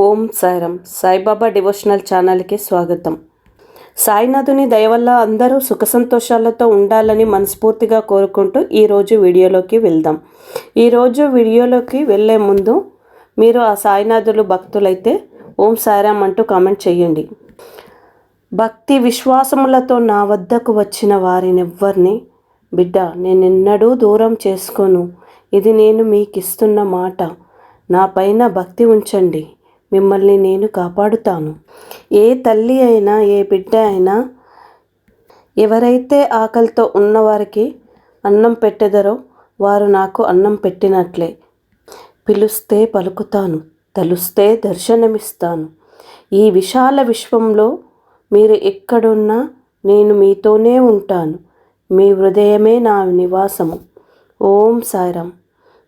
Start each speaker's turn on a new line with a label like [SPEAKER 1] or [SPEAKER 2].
[SPEAKER 1] ఓం Sairam. Saibaba devotional ఛానల్కి స్వాగతం. సాయినాథుని దయవల్ల అందరూ సుఖ సంతోషాలతో ఉండాలని మనస్ఫూర్తిగా కోరుకుంటూ ఈరోజు వీడియోలోకి వెళ్దాం. ఈరోజు వీడియోలోకి వెళ్ళే ముందు మీరు ఆ సాయినాథులు భక్తులైతే ఓం సాయిరామ్ అంటూ కామెంట్ చేయండి. భక్తి విశ్వాసములతో నా వద్దకు వచ్చిన వారినెవ్వరిని బిడ్డ నేనెన్నడూ దూరం చేసుకోను. ఇది నేను మీకు ఇస్తున్న మాట. నా పైన భక్తి ఉంచండి. మిమ్మల్ని నేను కాపాడుతాను. ఏ తల్లి అయినా ఏ బిడ్డ అయినా ఎవరైతే ఆకలితో ఉన్నవారికి అన్నం పెట్టెదరో వారు నాకు అన్నం పెట్టినట్లే. పిలుస్తే పలుకుతాను తలుస్తే దర్శనమిస్తాను. ఈ విశాల విశ్వంలో మీరు ఎక్కడున్నా నేను మీతోనే ఉంటాను. మీ హృదయమే నా నివాసము. ఓం సాయిరామ్.